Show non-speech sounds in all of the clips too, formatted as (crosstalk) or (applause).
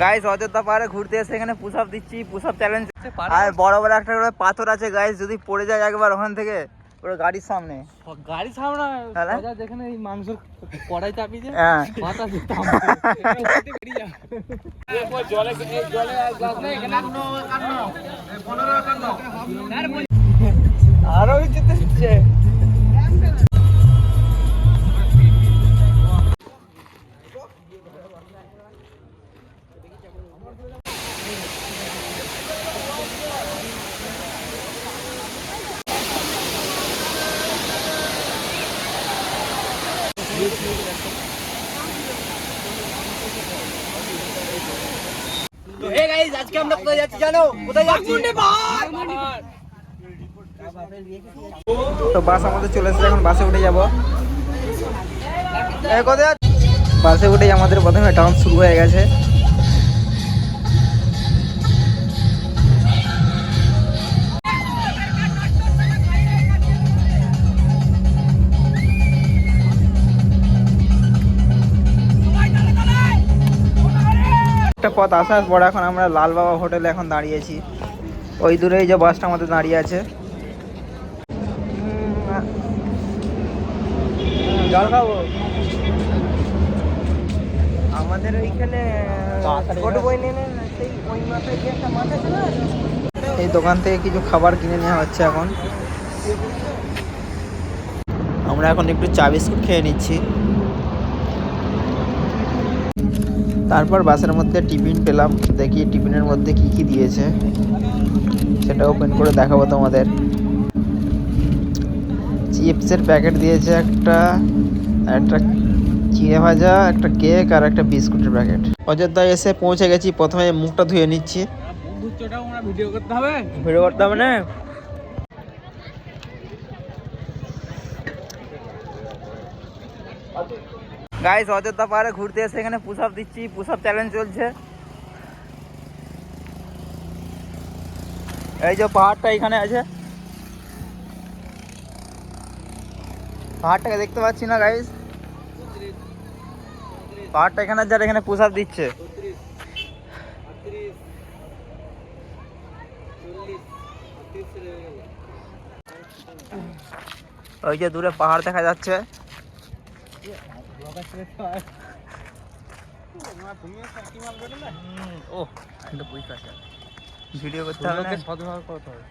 Guys Ayodhya পাহাড়ে ঘুরতে এসে এখানে পুশ আপ দিচ্ছি পুশ আপ চ্যালেঞ্জ আর বড় বড় একটা করে পাথর আছে গাইস যদি পড়ে যায় একবার ওখান থেকে পুরো গাড়ির সামনে। গাড়ি সামনে যেখানে এই মাংসের কড়াই চাপি যে হ্যাঁ। মাথা দিতাম জলে জলে গ্লাস নেই এখানে আরও যেতে হচ্ছে আজকে আমরা কোথায় যাচ্ছি জানো? কোথায় যাচ্ছি? তো বাস আমাদের চলে এসেছে এখন বাসে উঠে যাব। এই কোথায় বাসে উঠে আমাদের প্রথমে ডান্স শুরু হয়ে গেছে। একটা পথ আসার পর এখন আমরা লাল বাবা হোটেলে এখন দাঁড়িয়েছি। ওই দূরে এই যে বাসটা আমাদের দাঁড়িয়ে আছে। উম, জল খাব আমাদের ওইখানে এই দোকান থেকে কিছু খাবার কিনে নেওয়া হচ্ছে এখন। আমরা এখন একটু চা বিস্কুট খেয়ে নিচ্ছি। তারপর বাসের মধ্যে টিফিন পেলাম। দেখি টিফিনের মধ্যে কি কি দিয়েছে। সেটা ওপেন করে দেখাবো তোমাদের। চিপসের প্যাকেট দিয়েছে একটা একটা চিড়ে ভাজা একটা কেক আর একটা বিস্কুটের প্যাকেট অযোধ্যা এসে পৌঁছে গেছি। প্রথমে মুখটা ধুয়ে নিচ্ছি। ভিডিও করতে হবে। ভিডিও করতে হবে না? গাইস অযোধ্যা পাহাড়ে ঘুরতে এসে এখানে পুশ আপ দিচ্ছি পুশ আপ চ্যালেঞ্জ চলছে। এই যে পাহাড়টা এখানে আছে। পাহাড়টাকে দেখতে পাচ্ছি না গাইস পাহাড়টা এখানে যারা এখানে পুশ আপ দিচ্ছে। ওই যে দূরে পাহাড় দেখা যাচ্ছে। ও একটা পরীক্ষা আছে ভিডিও করতে হবে না সদ্ব্যবহার করতে হবে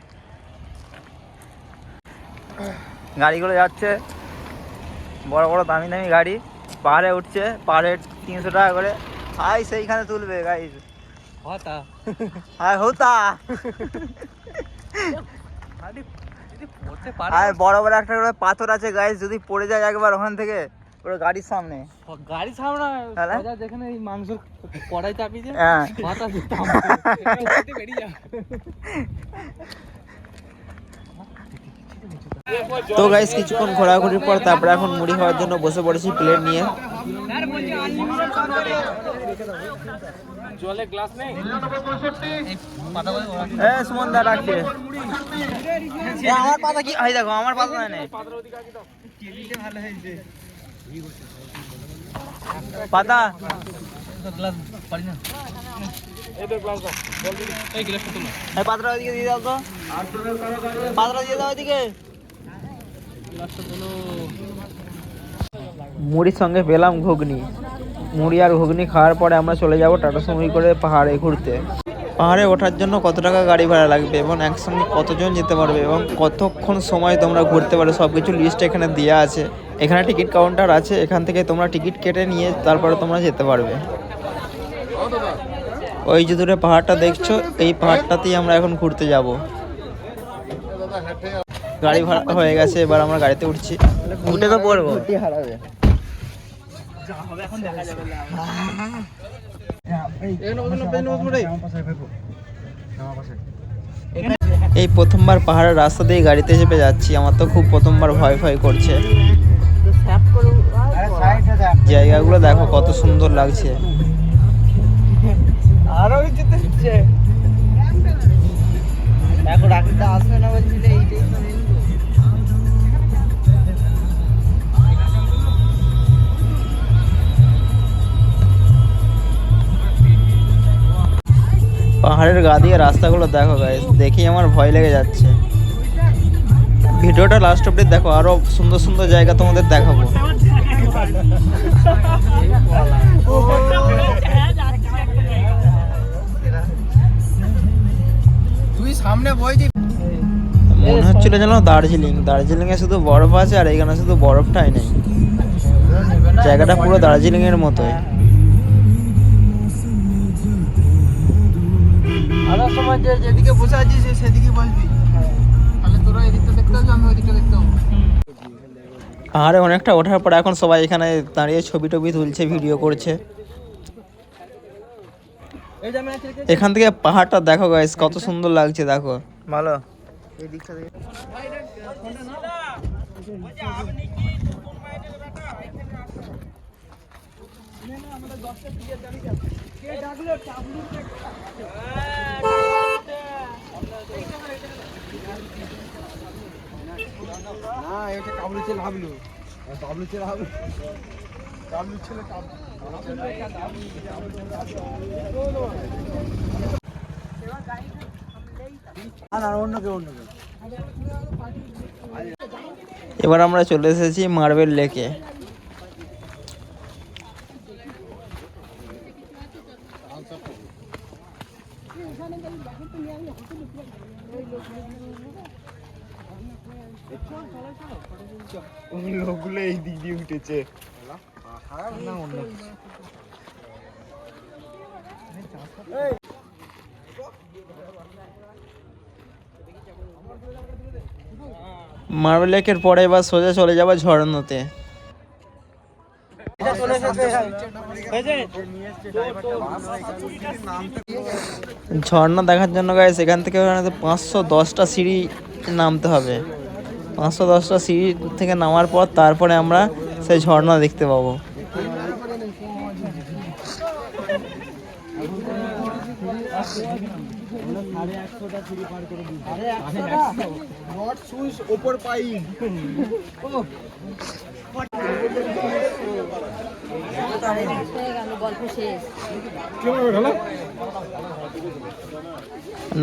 গাড়িগুলো যাচ্ছে। বড় বড় দামি দামি গাড়ি। পাহাড়ে উঠছে পাহাড়ে তিনশো টাকা করে। হাই সেইখানে তুলবে গাইজ হতা। আরে আর বড় বড় একটা করে পাথর আছে গাইজ যদি পড়ে যায় একবার ওখান থেকে। পুরো গাড়ির সামনে। গাড়ি সামনে? সোজা যেখানে এই মাংসের কড়াই চাপি যে হ্যাঁ মাথা (laughs) বেরিয়ে যা তো গাইজ কিছুক্ষণ ঘোরাঘুরির পর তারপরে এখন মুড়ি খাওয়ার জন্য বসে পড়েছি প্লেট নিয়ে। জলে গ্লাস নেই? এ সুমন দা রাখছে আমার পাতা কি? দেখো আমার পাতা নেই। দাও। গ্লাসটা তুলো ওইদিকে দিয়ে দাও তো। পাত্রটা দিয়ে দাও ওইদিকে। মুড়ির সঙ্গে পেলাম ঘুগনি। মুড়ি আর ঘুগনি খাওয়ার পরে আমরা চলে যাব টাটা সময় করে পাহাড়ে ঘুরতে। পাহাড়ে ওঠার জন্য কত টাকা গাড়ি ভাড়া লাগবে এবং একসঙ্গে কতজন যেতে পারবে এবং কতক্ষণ সময় তোমরা ঘুরতে পারবে সব কিছু লিস্ট এখানে দেওয়া আছে। এখানে টিকিট কাউন্টার আছে এখান থেকে তোমরা টিকিট কেটে নিয়ে তারপরে তোমরা যেতে পারবে। ওই যে দূরে পাহাড়টা দেখছ এই পাহাড়টাতেই আমরা এখন ঘুরতে যাব। গাড়ি ভাড়া হয়ে গেছে এবার আমরা গাড়িতে উঠছি। উঠে তো পড়ব। হারাবে। এই প্রথমবার পাহাড়ের রাস্তা দিয়ে গাড়িতে চেপে যাচ্ছি, আমার তো খুব প্রথমবার ভয় ভয় করছে। জায়গাগুলো দেখো কত সুন্দর লাগছে। আরও যেতে দেখো আসবে না বলছিলে, এইটাই পাহাড়ের গা দিয়ে রাস্তাগুলো দেখো গাইস দেখি আমার ভয় লেগে যাচ্ছে। ভিডিওটা লাস্ট অব্দি দেখো আরও সুন্দর সুন্দর জায়গা তোমাদের দেখাবো। তুই সামনে বই মনে হচ্ছিল যেন দার্জিলিং। দার্জিলিং এ শুধু বরফ আছে আর এখানে শুধু বরফটাই নেই। জায়গাটা পুরো দার্জিলিং এর মতোই। আসার সময় যে যেদিকে বসে আছিস সেদিকে বসবি। তাহলে তোরা এদিকটা দেখতে হবে আমি ওইদিকটা দেখতে হবে। পাহাড়ে অনেকটা ওঠার পর এখন সবাই এখানে দাঁড়িয়ে ছবি টবি তুলছে ভিডিও করছে। এখান থেকে পাহাড়টা দেখো গাইস কত সুন্দর লাগছে দেখো। ভালো। না, এটা কাবলু ছেলে হাবলু কাবলু ছেলে হাবলু কাবলু ছেলে এবার আমরা চলে এসেছি মার্বেল লেকে লোকগুলো এই দিক দিয়ে উঠেছে। না মার্বেল লেকের পরে এবার সোজা চলে যাব ঝর্ণাতে। ঝর্ণা দেখার জন্য গাইস এখান থেকে পাঁচশো দশটা সিঁড়ি নামতে হবে। পাঁচশো দশটা সিঁড়ি থেকে নামার পর তারপরে আমরা সেই ঝর্ণা দেখতে পাবো। নট সুইচ ওপর পাইপ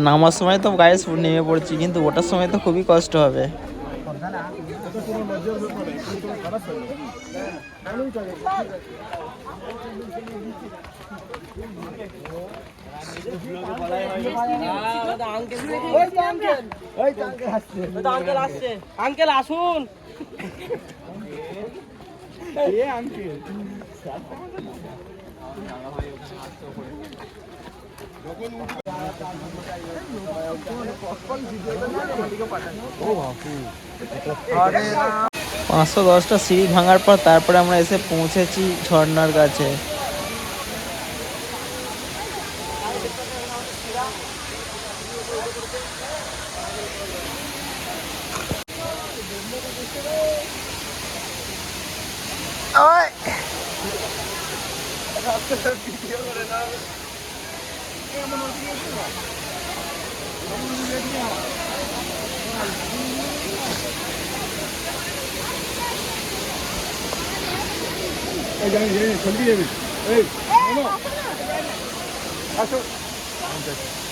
নামার সময় তো গায়ে নেমে পড়ছি কিন্তু ওটার সময় তো খুবই কষ্ট হবে। আঙ্কেল আসুন। পাঁচশো দশটা সিঁড়ি ভাঙার পর তারপরে আমরা এসে পৌঁছেছি ঝর্ণার কাছে। Ay. Gidiyorlar abi. Hemen orada geçiyor mu? Hemen orada geçiyor mu? Ejan gire, çabuk gire. Hey, ama. Açıl. Açıl.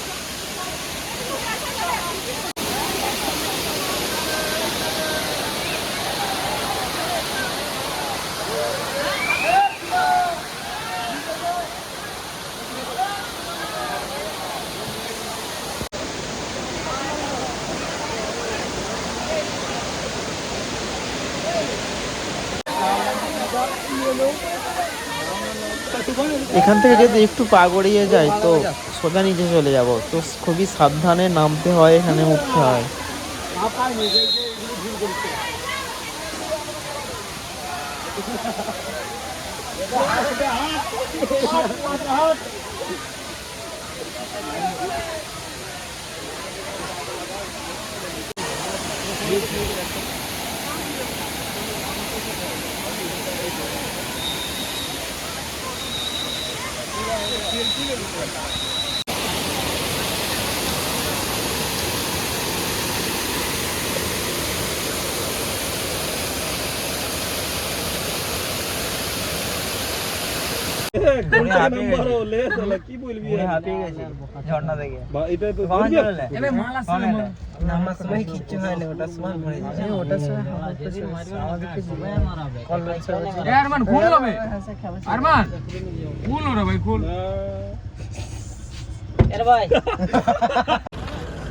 এখান থেকে যদি একটু পা গড়িয়ে যায় তো সোজা নিচে চলে যাব তো খুবই সাবধানে নামতে হয়, এখানে উঠতে হয়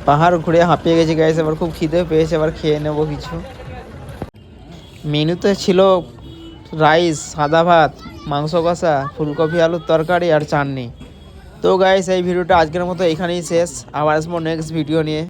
পাহাড় ঘুরে হাঁপিয়ে গেছি গাইস এবার খুব খিদে পেয়েছে এবার খেয়ে নেব কিছু। মেনুতে ছিল রাইস সাদা ভাত মাংস কষা, ফুলকপি, আলুর তরকারি আর চাটনি। তো গাইস এই ভিডিওটা আজকের মতো এখানেই শেষ। আবার আসব নেক্সট ভিডিও নিয়ে।